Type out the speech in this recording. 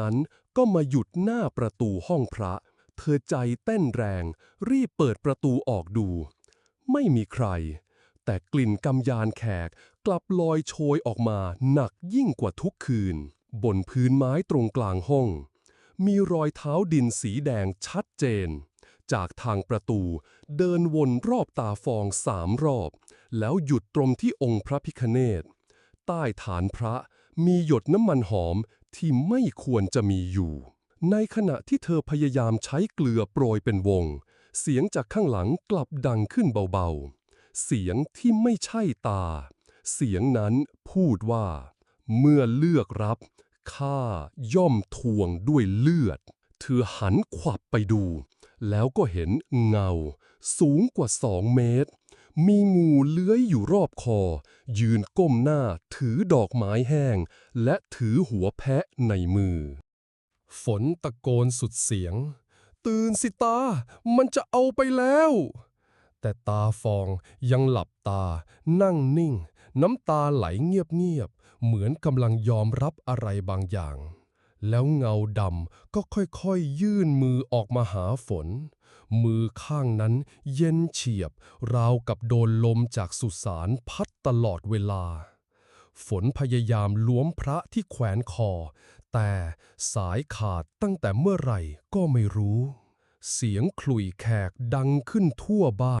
นั้นก็มาหยุดหน้าประตูห้องพระ เธอใจเต้นแรง รีบเปิดประตูออกดู ไม่มีใคร แต่กลิ่นกำยานแขกกลับลอยโชยออกมาหนักยิ่งกว่าทุกคืน บนพื้นไม้ตรงกลางห้อง มีรอยเท้าดินสีแดงชัดเจน จากทางประตูเดินวนรอบตาฟองสามรอบ แล้วหยุดตรงที่องค์พระพิคเนตใต้ฐานพระ มีหยดน้ำมันหอมที่ไม่ควรจะมีอยู่ ในขณะที่เธอพยายามใช้เกลือโปรยเป็นวง เสียงจากข้างหลังกลับดังขึ้นเบาๆ เสียงที่ไม่ใช่ตา เสียงนั้นพูดว่า เมื่อเลือกรับข้าย่อมทวงด้วยเลือด เธอหันขวับไปดู แล้วก็เห็นเงา สูงกว่าสองเมตร มีงูเลื้อยอยู่รอบคอ ยืนก้มหน้าถือดอกไม้แห้ง และถือหัวแพะในมือ ฝนตะโกนสุดเสียง ตื่นสิตา มันจะเอาไปแล้ว แต่ตาฟองยังหลับตา นั่งนิ่ง น้ำตาไหลเงียบๆเหมือนกำลังยอมรับอะไรบางอย่าง แล้วเงาดำก็ค่อยๆยื่นมือออกมาหาฝน มือข้างนั้นเย็นเฉียบ ราวกับโดนลมจากสุสานพัดตลอดเวลา ฝนพยายามล้วมพระที่แขวนคอ แต่สายขาดตั้งแต่เมื่อไหร่ก็ไม่รู้ เสียงขลุ่ยแขกดังขึ้นทั่วบ้าน